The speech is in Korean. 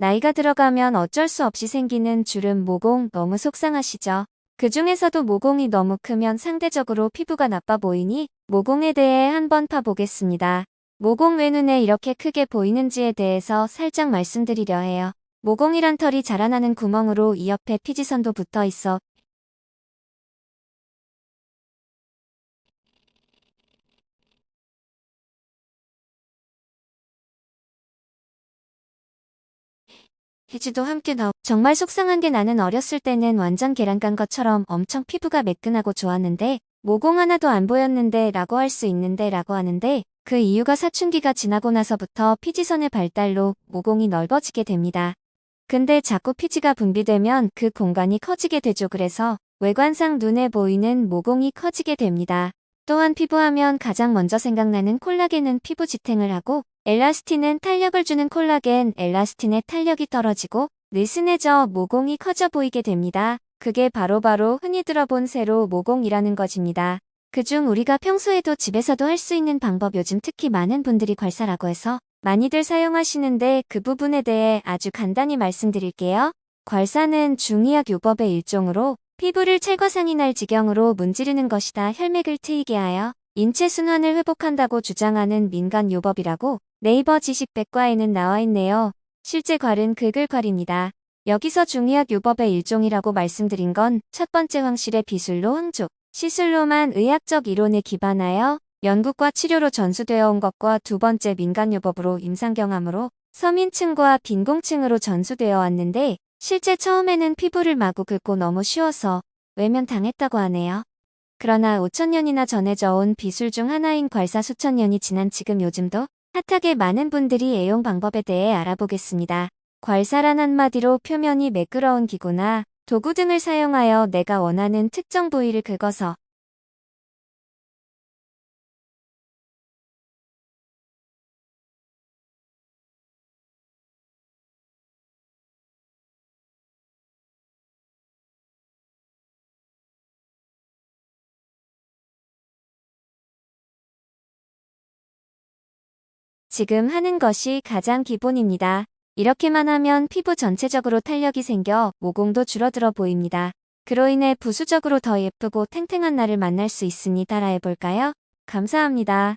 나이가 들어가면 어쩔 수 없이 생기는 주름, 모공 너무 속상하시죠? 그 중에서도 모공이 너무 크면 상대적으로 피부가 나빠 보이니 모공에 대해 한번 파보겠습니다. 모공 왜 눈에 이렇게 크게 보이는지에 대해서 살짝 말씀드리려 해요. 모공이란 털이 자라나는 구멍으로 이 옆에 피지선도 붙어 있어 해지도 함께 나오. 정말 속상한 게 나는 어렸을 때는 완전 계란 깐 것처럼 엄청 피부가 매끈하고 좋았는데 모공 하나도 안 보였는데 라고 할 수 있는데 라고 하는데 그 이유가 사춘기가 지나고 나서부터 피지선의 발달로 모공이 넓어지게 됩니다. 근데 자꾸 피지가 분비되면 그 공간이 커지게 되죠. 그래서 외관상 눈에 보이는 모공이 커지게 됩니다. 또한 피부하면 가장 먼저 생각나는 콜라겐은 피부 지탱을 하고 엘라스틴은 탄력을 주는 콜라겐, 엘라스틴의 탄력이 떨어지고 느슨해져 모공이 커져 보이게 됩니다. 그게 바로 바로 흔히 들어본 세로 모공이라는 것입니다. 그중 우리가 평소에도 집에서도 할 수 있는 방법 요즘 특히 많은 분들이 괄사라고 해서 많이들 사용하시는데 그 부분에 대해 아주 간단히 말씀드릴게요. 괄사는 중의학 요법의 일종으로 피부를 찰과상이 날 지경으로 문지르는 것이다 혈맥을 트이게 하여 인체 순환을 회복한다고 주장하는 민간 요법이라고 네이버 지식백과에는 나와 있네요. 실제 괄은 극을괄입니다. 여기서 중의학 요법의 일종이라고 말씀드린 건 첫 번째 황실의 비술로 황족, 시술로만 의학적 이론에 기반하여 연구과 치료로 전수되어 온 것과 두 번째 민간요법으로 임상경함으로 서민층과 빈공층으로 전수되어 왔는데 실제 처음에는 피부를 마구 긁고 너무 쉬워서 외면당했다고 하네요. 그러나 5천년이나 전해져 온 비술 중 하나인 괄사 수천 년이 지난 지금 요즘도 핫하게 많은 분들이 애용 방법에 대해 알아보겠습니다. 괄사란 한마디로 표면이 매끄러운 기구나 도구 등을 사용하여 내가 원하는 특정 부위를 긁어서 지금 하는 것이 가장 기본입니다. 이렇게만 하면 피부 전체적으로 탄력이 생겨 모공도 줄어들어 보입니다. 그로 인해 부수적으로 더 예쁘고 탱탱한 나를 만날 수 있으니 따라해볼까요? 감사합니다.